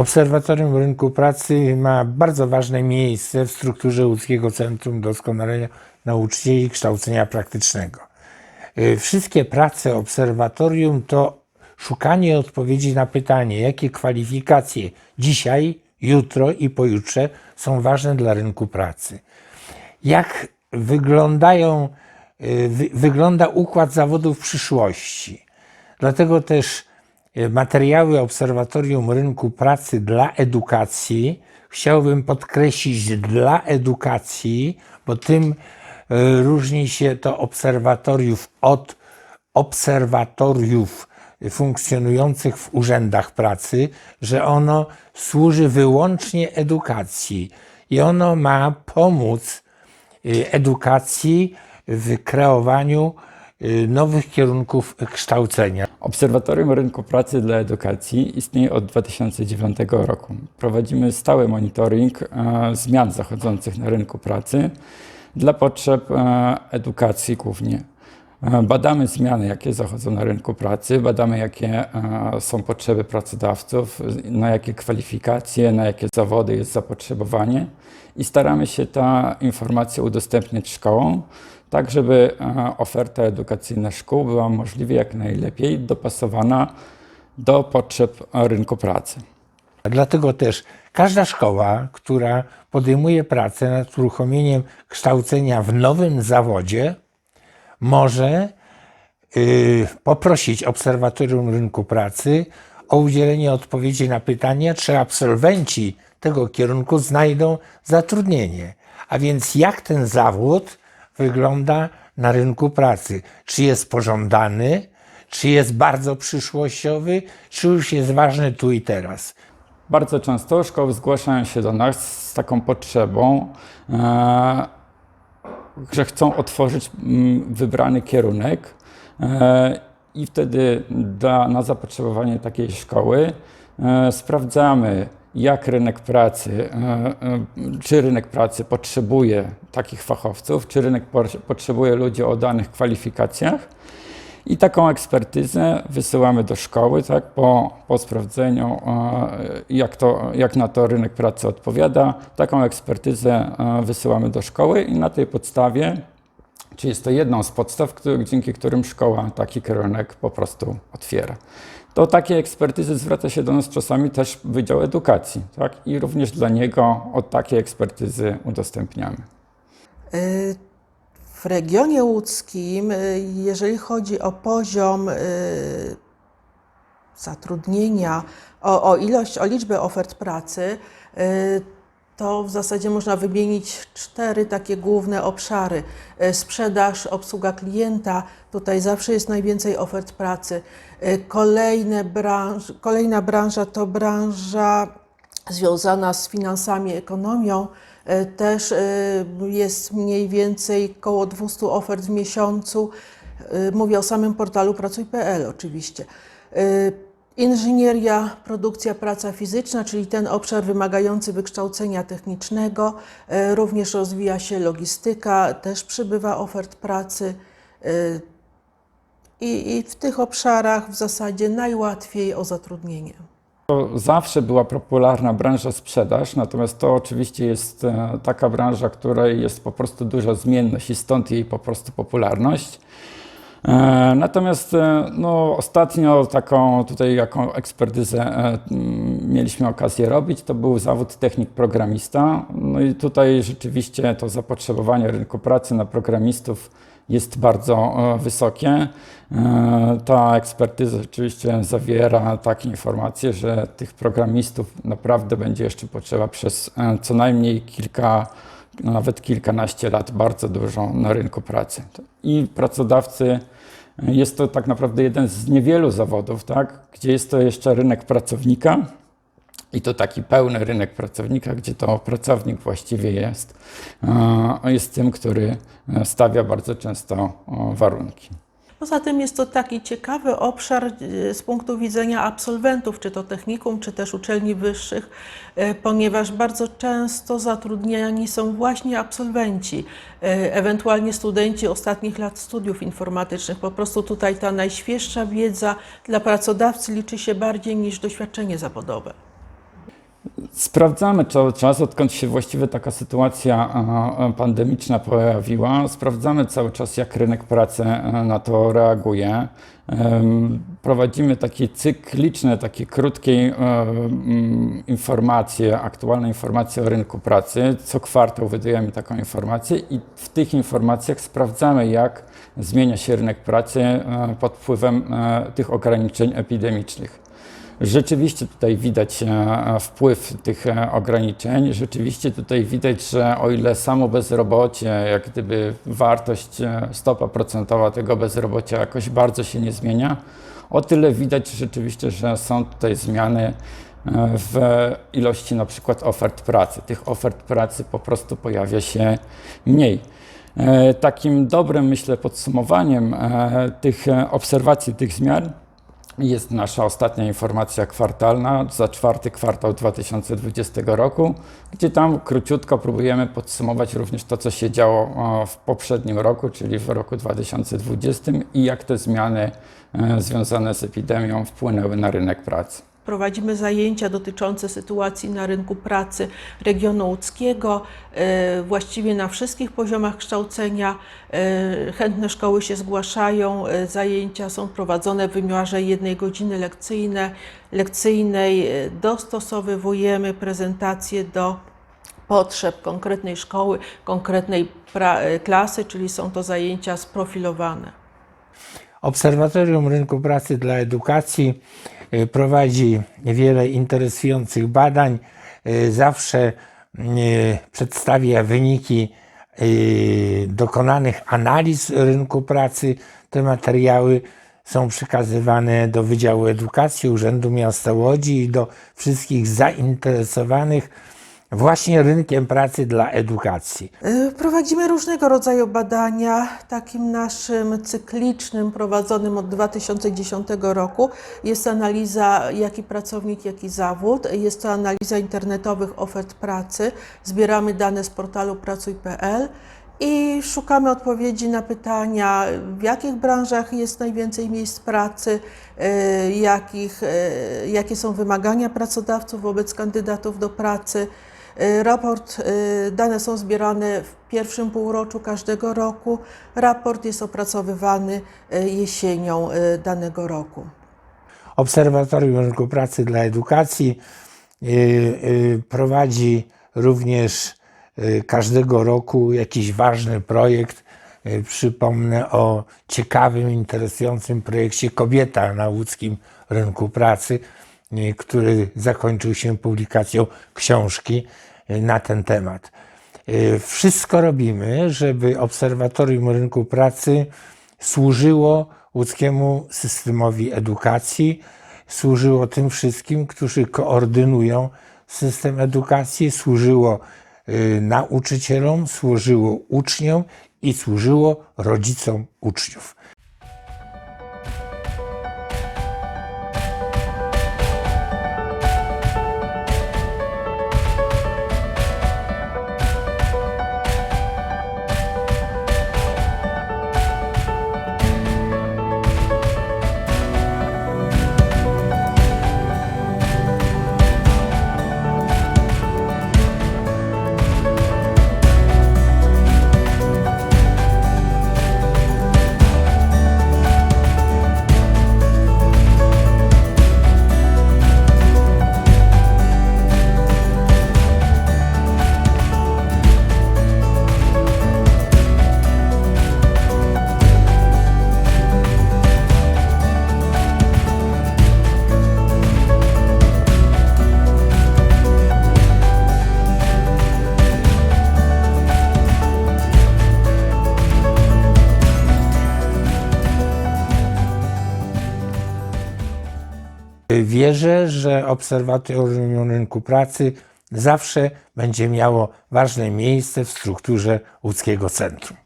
Obserwatorium Rynku Pracy ma bardzo ważne miejsce w strukturze Łódzkiego Centrum Doskonalenia Nauczycieli i Kształcenia Praktycznego. Y, Wszystkie prace obserwatorium to szukanie odpowiedzi na pytanie, jakie kwalifikacje dzisiaj, jutro i pojutrze są ważne dla rynku pracy. Jak wyglądają, y, wy, wygląda układ zawodów przyszłości. Dlatego też materiały Obserwatorium Rynku Pracy dla edukacji. Chciałbym podkreślić dla edukacji, bo tym e, różni się to obserwatoriów od obserwatoriów funkcjonujących w urzędach pracy, że ono służy wyłącznie edukacji i ono ma pomóc y, edukacji w kreowaniu y, nowych kierunków kształcenia. Obserwatorium Rynku Pracy dla Edukacji istnieje od 2009 roku. Prowadzimy stały monitoring e, zmian zachodzących na rynku pracy dla potrzeb e, edukacji głównie. E, Badamy zmiany, jakie zachodzą na rynku pracy, badamy, jakie są potrzeby pracodawców, na jakie kwalifikacje, na jakie zawody jest zapotrzebowanie i staramy się te informacje udostępniać szkołom, tak żeby e, oferta edukacyjna szkół była możliwie jak najlepiej dopasowana do potrzeb rynku pracy. Dlatego też każda szkoła, która podejmuje pracę nad uruchomieniem kształcenia w nowym zawodzie, może y, poprosić Obserwatorium Rynku Pracy o udzielenie odpowiedzi na pytanie, czy absolwenci tego kierunku znajdą zatrudnienie. A więc jak ten zawód wygląda na rynku pracy? Czy jest pożądany, czy jest bardzo przyszłościowy, czy już jest ważny tu i teraz? Bardzo często szkoły zgłaszają się do nas z taką potrzebą, e, że chcą otworzyć mm, wybrany kierunek e, i wtedy na zapotrzebowanie takiej szkoły e, sprawdzamy, jak rynek pracy, e, e, czy rynek pracy potrzebuje takich fachowców, czy rynek potrzebuje ludzi o danych kwalifikacjach. I taką ekspertyzę wysyłamy do szkoły, tak, po, po sprawdzeniu, e, jak, to, jak na to rynek pracy odpowiada. Taką ekspertyzę wysyłamy do szkoły i na tej podstawie, czy jest to jedną z podstaw, dzięki którym szkoła taki kierunek po prostu otwiera. Do takiej ekspertyzy zwraca się do nas czasami też Wydział Edukacji, tak, i również dla niego od takiej ekspertyzy udostępniamy. Y, W regionie łódzkim, y, jeżeli chodzi o poziom y, zatrudnienia, o, o ilość, o liczbę ofert pracy, to w zasadzie można wymienić cztery takie główne obszary. Y, Sprzedaż, obsługa klienta, tutaj zawsze jest najwięcej ofert pracy. Y, Kolejne branż, kolejna branża to branża związana z finansami, ekonomią. E, Też e, jest mniej więcej około 200 ofert w miesiącu. E, Mówię o samym portalu Pracuj.pl oczywiście. Inżynieria, produkcja, praca fizyczna, czyli ten obszar wymagający wykształcenia technicznego. E, Również rozwija się logistyka, też przybywa ofert pracy. E, I, I w tych obszarach w zasadzie najłatwiej o zatrudnienie. To zawsze była popularna branża sprzedaż, natomiast to oczywiście jest e, taka branża, której jest po prostu duża zmienność i stąd jej po prostu popularność. E, Natomiast e, no, ostatnio taką tutaj jaką ekspertyzę e, mieliśmy okazję robić, to był zawód technik programista. No i tutaj rzeczywiście to zapotrzebowanie rynku pracy na programistów jest bardzo wysokie. Ta ekspertyza rzeczywiście zawiera takie informacje, że tych programistów naprawdę będzie jeszcze potrzeba przez co najmniej kilka, nawet kilkanaście lat, bardzo dużo na rynku pracy. I pracodawcy, jest to tak naprawdę jeden z niewielu zawodów, tak, gdzie jest to jeszcze rynek pracownika. I to taki pełny rynek pracownika, gdzie to pracownik właściwie jest, e, jest tym, który stawia bardzo często e, warunki. Poza tym jest to taki ciekawy obszar y, z punktu widzenia absolwentów, czy to technikum, czy też uczelni wyższych, y, ponieważ bardzo często zatrudniani są właśnie absolwenci, y, ewentualnie studenci ostatnich lat studiów informatycznych. Po prostu tutaj ta najświeższa wiedza dla pracodawcy liczy się bardziej niż doświadczenie zawodowe. Sprawdzamy cały czas, odkąd się właściwie taka sytuacja a, a, pandemiczna pojawiła, sprawdzamy cały czas, jak rynek pracy e, na to reaguje. Prowadzimy takie cykliczne, takie krótkie e, mm, informacje, aktualne informacje o rynku pracy. Co kwartał wydajemy taką informację i w tych informacjach sprawdzamy, jak zmienia się rynek pracy e, pod wpływem e, tych ograniczeń epidemicznych. Rzeczywiście tutaj widać e, wpływ tych e, ograniczeń. Rzeczywiście tutaj widać, że o ile samo bezrobocie, jak gdyby wartość, e, stopa procentowa tego bezrobocia jakoś bardzo się nie zmienia, o tyle widać rzeczywiście, że są tutaj zmiany e, w ilości na przykład ofert pracy. Tych ofert pracy po prostu pojawia się mniej. E, Takim dobrym, myślę, podsumowaniem e, tych e, obserwacji, tych zmian jest nasza ostatnia informacja kwartalna za czwarty kwartał 2020 roku, gdzie tam króciutko próbujemy podsumować również to, co się działo e, w poprzednim roku, czyli w roku 2020 i jak te zmiany e, związane z epidemią wpłynęły na rynek pracy. Prowadzimy zajęcia dotyczące sytuacji na rynku pracy regionu łódzkiego, e, właściwie na wszystkich poziomach kształcenia. E, Chętne szkoły się zgłaszają, e, zajęcia są prowadzone w wymiarze jednej godziny lekcyjne, lekcyjnej. Dostosowywujemy prezentacje do potrzeb konkretnej szkoły, konkretnej klasy, czyli są to zajęcia sprofilowane. Obserwatorium Rynku Pracy dla Edukacji prowadzi wiele interesujących badań. Y, Zawsze y, przedstawia wyniki y, dokonanych analiz rynku pracy. Te materiały są przekazywane do Wydziału Edukacji Urzędu Miasta Łodzi i do wszystkich zainteresowanych właśnie rynkiem pracy dla edukacji. Y, Prowadzimy różnego rodzaju badania. Takim naszym cyklicznym, prowadzonym od 2010 roku jest analiza jaki pracownik, jaki zawód. Jest to analiza internetowych ofert pracy. Zbieramy dane z portalu pracuj.pl i szukamy odpowiedzi na pytania, w jakich branżach jest najwięcej miejsc pracy, y, jakich, y, jakie są wymagania pracodawców wobec kandydatów do pracy. Y, Raport, y, dane są zbierane w pierwszym półroczu każdego roku. Raport jest opracowywany y, jesienią danego roku. Obserwatorium Rynku Pracy dla Edukacji prowadzi również każdego roku jakiś ważny projekt. Przypomnę o ciekawym, interesującym projekcie Kobieta na łódzkim rynku pracy, który zakończył się publikacją książki y, na ten temat. Y, Wszystko robimy, żeby Obserwatorium Rynku Pracy służyło łódzkiemu systemowi edukacji, służyło tym wszystkim, którzy koordynują system edukacji, służyło y, nauczycielom, służyło uczniom i służyło rodzicom uczniów. Wierzę, że Obserwatorium Rynku Pracy zawsze będzie miało ważne miejsce w strukturze łódzkiego centrum.